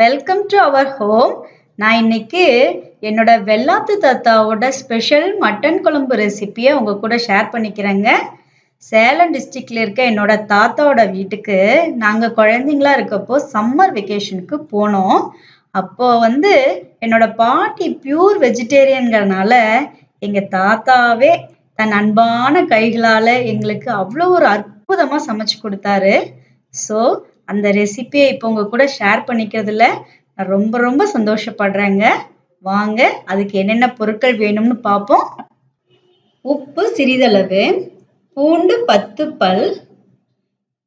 Welcome to our home நான் இன்னைக்கு என்னோட வெள்ளாத்து தாத்தாவோட ஸ்பெஷல் மட்டன் குழம்பு ரெசிபியை உங்க கூட ஷேர் பண்ணிக்கிறேங்க. சேலம் டிஸ்ட்ரிக்ட்ல இருக்க என்னோட தாத்தாவோட வீட்டுக்கு நாங்கள் குழந்தைங்களா இருக்கப்போ சம்மர் வெக்கேஷனுக்கு போனோம். அப்போ வந்து என்னோட பாட்டி பியூர் வெஜிடேரியன்கிறனால எங்க தாத்தாவே தன் அன்பான கைகளால் எங்களுக்கு அவ்வளோ ஒரு அற்புதமாக சமைச்சு கொடுத்தாரு. ஸோ அந்த ரெசிபியை இப்போ உங்க கூட ஷேர் பண்ணிக்கிறதுல நான் ரொம்ப ரொம்ப சந்தோஷப்படுறேங்க. வாங்க அதுக்கு என்னென்ன பொருட்கள் வேணும்னு பார்ப்போம் உப்பு சிறிதளவு பூண்டு பத்து பல்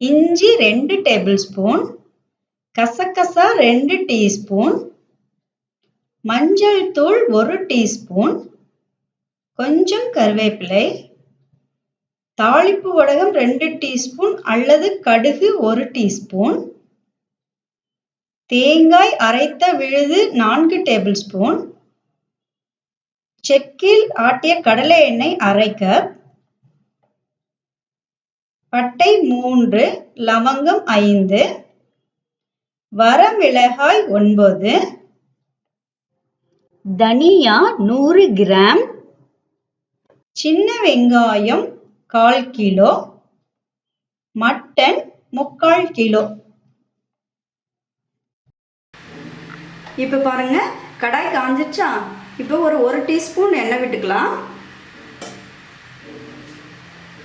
இஞ்சி ரெண்டு டேபிள் ஸ்பூன் கசகசா ரெண்டு டீஸ்பூன் மஞ்சள் தூள் ஒரு டீஸ்பூன் கொஞ்சம் கருவேப்பிலை தாளிப்பு வடகம் ரெண்டு டீஸ்பூன் அல்லது கடுகு ஒரு டீஸ்பூன். தேங்காய் அரைத்த விழுது நான்கு டேபிள் ஸ்பூன் செக்கில் ஆட்டிய கடலை எண்ணெய் அரை கப். பட்டை மூன்று லவங்கம் ஐந்து. வரமிளகாய் ஒன்பது. தனியா நூறு கிராம். சின்ன வெங்காயம் கால் கிலோ மட்டன் முக்கால் கிலோ. இப்போ பாருங்க கடாய் காஞ்சிச்சா? இப்போ ஒரு ஒரு டீஸ்பூன் எண்ணெய் விட்டுக்கலாம்.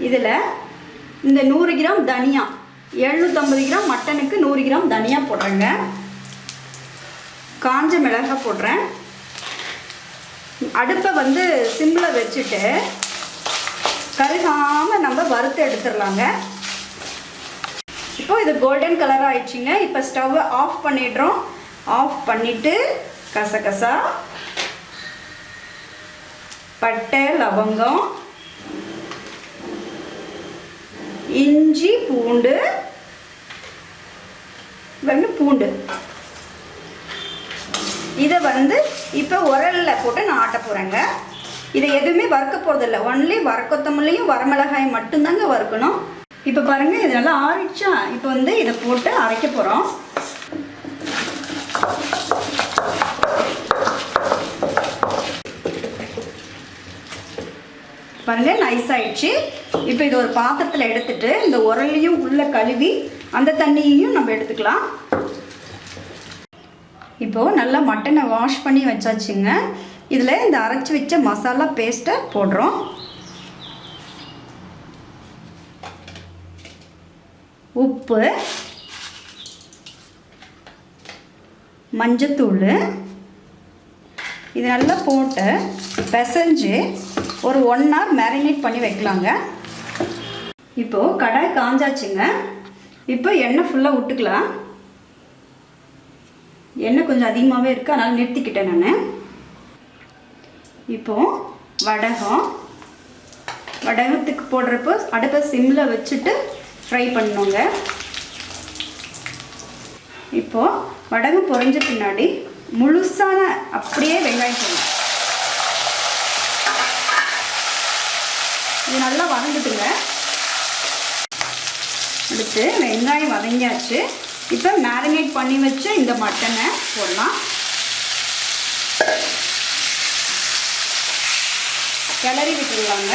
இதில் இந்த நூறு கிராம் தனியா எழுநூற்றம்பது கிராம் மட்டனுக்கு நூறு கிராம் தனியா போடுறேங்க. காஞ்ச மிளகாய் போடுறேன். அடுப்பை வந்து சிம்மில் வச்சுட்டு கருகாமல் நம்ம வறுத்து எடுத்துடலாங்க. இப்போ இது கோல்டன் கலர் ஆயிடுச்சுங்க. இப்போ ஸ்டவ் ஆஃப் பண்ணிடுறோம். ஆஃப் பண்ணிவிட்டு கசகசா பட்டை லவங்கம் இஞ்சி பூண்டு வந்து பூண்டு. இதை வந்து இப்போ உரலில் போட்டு நான் ஆட்ட போகிறேங்க இதை எதுவுமே வறுக்க போகிறதில்ல ஒன்லி வரக்கொத்தமல்லியும் வரமிளகாயும் மட்டும்தாங்க வறுக்கணும். இப்போ பாருங்கள் இது நல்லா ஆறிச்சா இப்போ வந்து இதை போட்டு அரைக்க போகிறோம் பாருங்க நைஸ் ஆயிடுச்சு. இப்போ இது ஒரு பாத்திரத்தில் எடுத்துட்டு இந்த உரலையும் உள்ள கழுவி அந்த தண்ணியையும் நம்ம எடுத்துக்கலாம். இப்போது நல்லா மட்டனை வாஷ் பண்ணி வச்சாச்சுங்க. இதில் இந்த அரைச்சி வச்ச மசாலா பேஸ்ட்டை போடுறோம். உப்பு மஞ்சத்தூள் இது நல்லா போட்டு பிசைஞ்சு ஒரு ஒன் ஹவர் மேரினேட் பண்ணி வைக்கலாங்க. இப்போது கடாய் காஞ்சாச்சுங்க. இப்போ எண்ணெய் ஃபுல்லாக விட்டுக்கலாம். எண்ணெய் கொஞ்சம் அதிகமாகவே இருக்குது அதனால் நிறுத்திக்கிட்டேன் நான். இப்போது வடகம். வடகத்துக்கு போடுறப்போ அடுப்பை சிம்மில் வச்சுட்டு ஃப்ரை பண்ணுங்க இப்போது வடகம் பொறிஞ்ச பின்னாடி முழுசான அப்படியே வெங்காயம் போடணும். இது நல்லா வதங்கிட்டுங்க. அடுத்து வெங்காயம் வதங்கியாச்சு. இப்போ மேரினேட் பண்ணி வச்சு இந்த மட்டனை போடலாம். கிளறி விட்டுருவாங்க.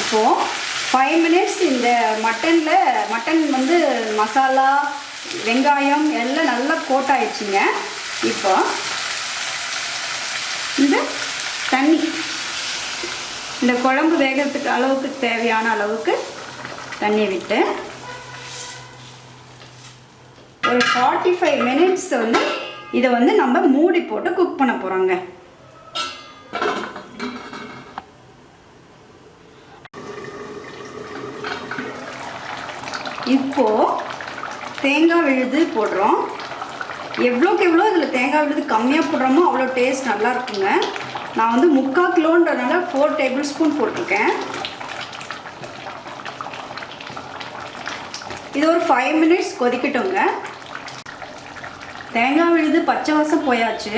இப்போது ஃபைவ் மினிட்ஸ் இந்த மட்டனில் மட்டன் வந்து மசாலா வெங்காயம் எல்லாம் நல்லா கோட் ஆயிடுச்சுங்க இப்போ இந்த தண்ணி இந்த குழம்பு வேகிறதுக்கு அளவுக்கு தேவையான அளவுக்கு தண்ணி விட்டு ஒரு ஃபார்ட்டி ஃபைவ் மினிட்ஸ் வந்து இதை வந்து நம்ம மூடி போட்டு குக் பண்ண போகிறோங்க இப்போது தேங்காய் விழுது போடுறோம். எவ்வளோக்கு எவ்வளோ இதில் தேங்காய் விழுது கம்மியாக போடுறோமோ அவ்வளோ டேஸ்ட் நல்லா இருக்குங்க. நான் வந்து முக்கால் கிலோன்றதுனால ஃபோர் டேபிள் ஸ்பூன் போட்டிருக்கேன். இது ஒரு ஃபைவ் மினிட்ஸ் கொதிக்கட்டுங்க. தேங்காய் விழுது பச்சை வாசம் போயாச்சு.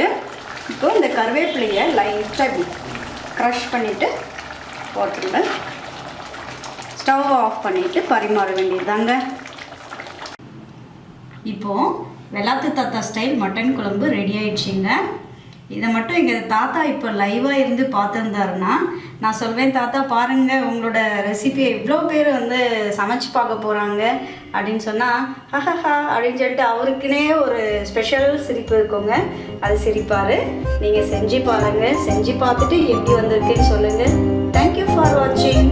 இப்போ இந்த கருவேப்பிலையை லைட்டாக க்ரஷ் பண்ணிவிட்டு போட்டுருங்க ஸ்டவ் ஆஃப் பண்ணிவிட்டு பரிமாற வேண்டியதுதாங்க. இப்போது வெள்ளாத்து தாத்தா ஸ்டைல் மட்டன் குழம்பு ரெடி ஆயிடுச்சுங்க. இதை மட்டும் எங்கள் தாத்தா இப்போ லைவாக இருந்து பார்த்துருந்தாருன்னா நான் சொல்வேன் தாத்தா பாருங்கள் உங்களோட ரெசிபியை இவ்வளோ பேர் வந்து சமைச்சு பார்க்க போகிறாங்க அப்படின்னு சொன்னால் ஹஹஹா அப்படின்னு சொல்லிட்டு அவருக்குனே ஒரு ஸ்பெஷல் சிரிப்பு இருக்குங்க. அது சிரிப்பார். நீங்கள் செஞ்சு பாருங்கள் செஞ்சு பார்த்துட்டு எப்படி வந்திருக்குன்னு சொல்லுங்கள் தேங்க்யூ ஃபார் வாட்சிங்